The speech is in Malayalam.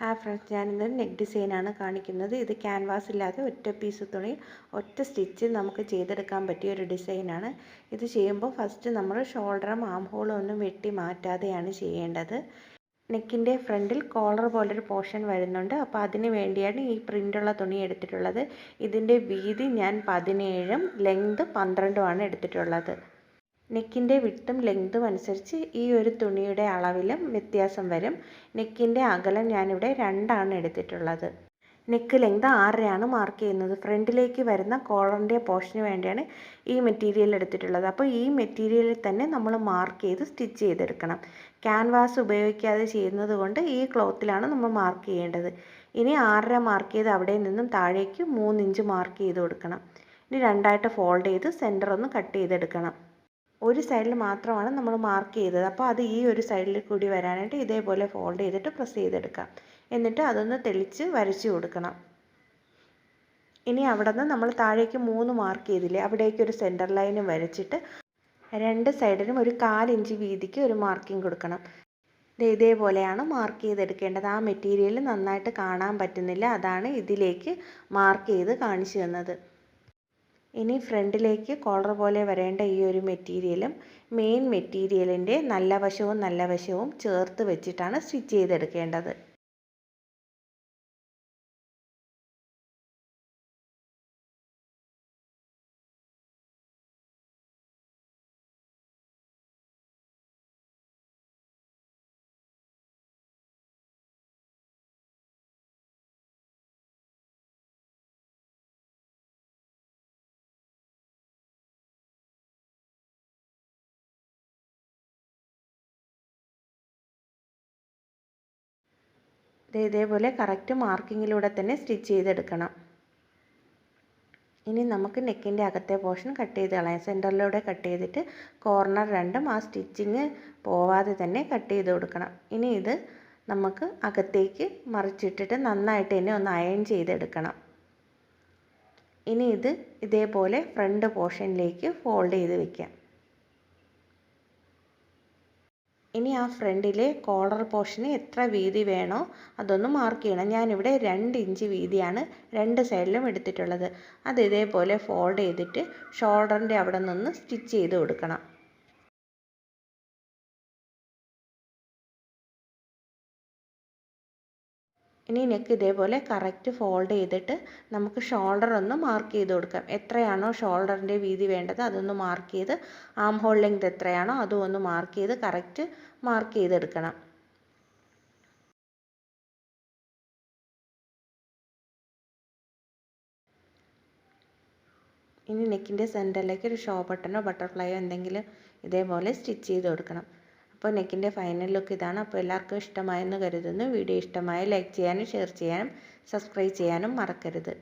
ഹായ് ഫ്രണ്ട്സ് ഞാനിന്ന് നെക്ക് ഡിസൈൻ ആണ് കാണിക്കുന്നത്. ഇത് ക്യാൻവാസ് ഇല്ലാതെ ഒറ്റ പീസ് തുണി ഒറ്റ സ്റ്റിച്ചിൽ നമുക്ക് ചെയ്തെടുക്കാൻ പറ്റിയ ഒരു ഡിസൈനാണ്. ഇത് ചെയ്യുമ്പോൾ ഫസ്റ്റ് നമ്മൾ ഷോൾഡറും ആം ഹോളും ഒന്നും വെട്ടി മാറ്റാതെയാണ് ചെയ്യേണ്ടത്. നെക്കിന്റെ ഫ്രണ്ടിൽ കോളർ പോലൊരു പോർഷൻ വരുന്നുണ്ട്. അപ്പോൾ അതിന് വേണ്ടിയാണ് ഈ പ്രിന്റുള്ള തുണി എടുത്തിട്ടുള്ളത്. ഇതിന്റെ വീതി ഞാൻ പതിനേഴും ലെങ്ത് പന്ത്രണ്ടുമാണ് എടുത്തിട്ടുള്ളത്. നെക്കിന്റെ വിട്ടും ലെങ്തും അനുസരിച്ച് ഈ ഒരു തുണിയുടെ അളവിലും വ്യത്യാസം വരും. നെക്കിന്റെ അകലം ഞാനിവിടെ രണ്ടാണ് എടുത്തിട്ടുള്ളത്. നെക്ക് ലെങ്ത് ആറരയാണ് മാർക്ക് ചെയ്യുന്നത്. ഫ്രണ്ടിലേക്ക് വരുന്ന കോളറിന്റെ പോർഷന് വേണ്ടിയാണ് ഈ മെറ്റീരിയൽ എടുത്തിട്ടുള്ളത്. അപ്പോൾ ഈ മെറ്റീരിയലിൽ തന്നെ നമ്മൾ മാർക്ക് ചെയ്ത് സ്റ്റിച്ച് ചെയ്തെടുക്കണം. ക്യാൻവാസ് ഉപയോഗിക്കാതെ ചെയ്യുന്നത് കൊണ്ട് ഈ ക്ലോത്തിലാണ് നമ്മൾ മാർക്ക് ചെയ്യേണ്ടത്. ഇനി ആറര മാർക്ക് ചെയ്ത് അവിടെ നിന്നും താഴേക്ക് മൂന്നിഞ്ച് മാർക്ക് ചെയ്ത് കൊടുക്കണം. ഇനി രണ്ടായിട്ട് ഫോൾഡ് ചെയ്ത് സെന്റർ ഒന്ന് കട്ട് ചെയ്തെടുക്കണം. ഒരു സൈഡിൽ മാത്രമാണ് നമ്മൾ മാർക്ക് ചെയ്തത്. അപ്പോൾ അത് ഈ ഒരു സൈഡിൽ കൂടി വരാനായിട്ട് ഇതേപോലെ ഫോൾഡ് ചെയ്തിട്ട് പ്രസ് ചെയ്തെടുക്കാം. എന്നിട്ട് അതൊന്ന് തെളിച്ച് വരച്ചു കൊടുക്കണം. ഇനി അവിടെ നിന്ന് നമ്മൾ താഴേക്ക് മൂന്ന് മാർക്ക് ചെയ്തില്ലേ അവിടേക്ക് ഒരു സെന്റർ ലൈനും വരച്ചിട്ട് രണ്ട് സൈഡിലും ഒരു കാലിഞ്ച് വീതിക്ക് ഒരു മാർക്കിംഗ് കൊടുക്കണം. ഇതേപോലെയാണ് മാർക്ക് ചെയ്തെടുക്കേണ്ടത്. ആ മെറ്റീരിയൽ നന്നായിട്ട് കാണാൻ പറ്റുന്നില്ല. അതാണ് ഇതിലേക്ക് മാർക്ക് ചെയ്ത് കാണിച്ചു തന്നത്. ഇനി ഫ്രണ്ടിലേക്ക് കോളർ പോലെ വരേണ്ട ഈ ഒരു മെറ്റീരിയലും മെയിൻ മെറ്റീരിയലിന്റെ നല്ല വശവും നല്ല വശവും ചേർത്ത് വെച്ചിട്ടാണ് സ്റ്റിച്ച് ചെയ്തെടുക്കേണ്ടത്. ഇതേപോലെ കറക്റ്റ് മാർക്കിങ്ങിലൂടെ തന്നെ സ്റ്റിച്ച് ചെയ്തെടുക്കണം. ഇനി നമുക്ക് നെക്കിന്റെ അകത്തെ പോർഷൻ കട്ട് ചെയ്ത് കളയാം. സെന്ററിലൂടെ കട്ട് ചെയ്തിട്ട് കോർണർ രണ്ടും ആ സ്റ്റിച്ചിങ് പോവാതെ തന്നെ കട്ട് ചെയ്ത് കൊടുക്കണം. ഇനി ഇത് നമുക്ക് അകത്തേക്ക് മറിച്ചിട്ടിട്ട് നന്നായിട്ട് തന്നെ ഒന്ന് അയൺ ചെയ്തെടുക്കണം. ഇനി ഇത് ഇതേപോലെ ഫ്രണ്ട് പോർഷനിലേക്ക് ഫോൾഡ് ചെയ്ത് വെക്കാം. ഇനി ആ ഫ്രണ്ടിലെ കോളർ പോർഷന് എത്ര വീതി വേണോ അതൊന്ന് മാർക്ക് ചെയ്യണം. ഞാനിവിടെ രണ്ട് ഇഞ്ച് വീതിയാണ് രണ്ട് സൈഡിലും എടുത്തിട്ടുള്ളത്. അത് ഇതേപോലെ ഫോൾഡ് ചെയ്തിട്ട് ഷോൾഡറിന്റെ അവിടെ നിന്ന് സ്റ്റിച്ച് ചെയ്ത് കൊടുക്കണം. ഇനി നെക്ക് ഇതേപോലെ കറക്റ്റ് ഫോൾഡ് ചെയ്തിട്ട് നമുക്ക് ഷോൾഡർ ഒന്ന് മാർക്ക് ചെയ്ത് കൊടുക്കാം. എത്രയാണോ ഷോൾഡറിന്റെ വീതി വേണ്ടത് അതൊന്ന് മാർക്ക് ചെയ്ത് ആം ഹോൾ ലെങ്ത് എത്രയാണോ അതും ഒന്ന് മാർക്ക് ചെയ്ത് കറക്റ്റ് മാർക്ക് ചെയ്തെടുക്കണം. ഇനി നെക്കിന്റെ സെന്ററിലേക്ക് ഒരു ഷോ ബട്ടണോ ബട്ടർഫ്ലൈയോ എന്തെങ്കിലും ഇതേപോലെ സ്റ്റിച്ച് ചെയ്ത് കൊടുക്കണം. അപ്പോൾ നെക്കിന്റെ ഫൈനൽ ലുക്ക് ഇതാണ്. അപ്പോൾ എല്ലാവർക്കും ഇഷ്ടമായെന്ന് കരുതുന്നു. വീഡിയോ ഇഷ്ടമായ ലൈക്ക് ചെയ്യാനും ഷെയർ ചെയ്യാനും സബ്സ്ക്രൈബ് ചെയ്യാനും മറക്കരുത്.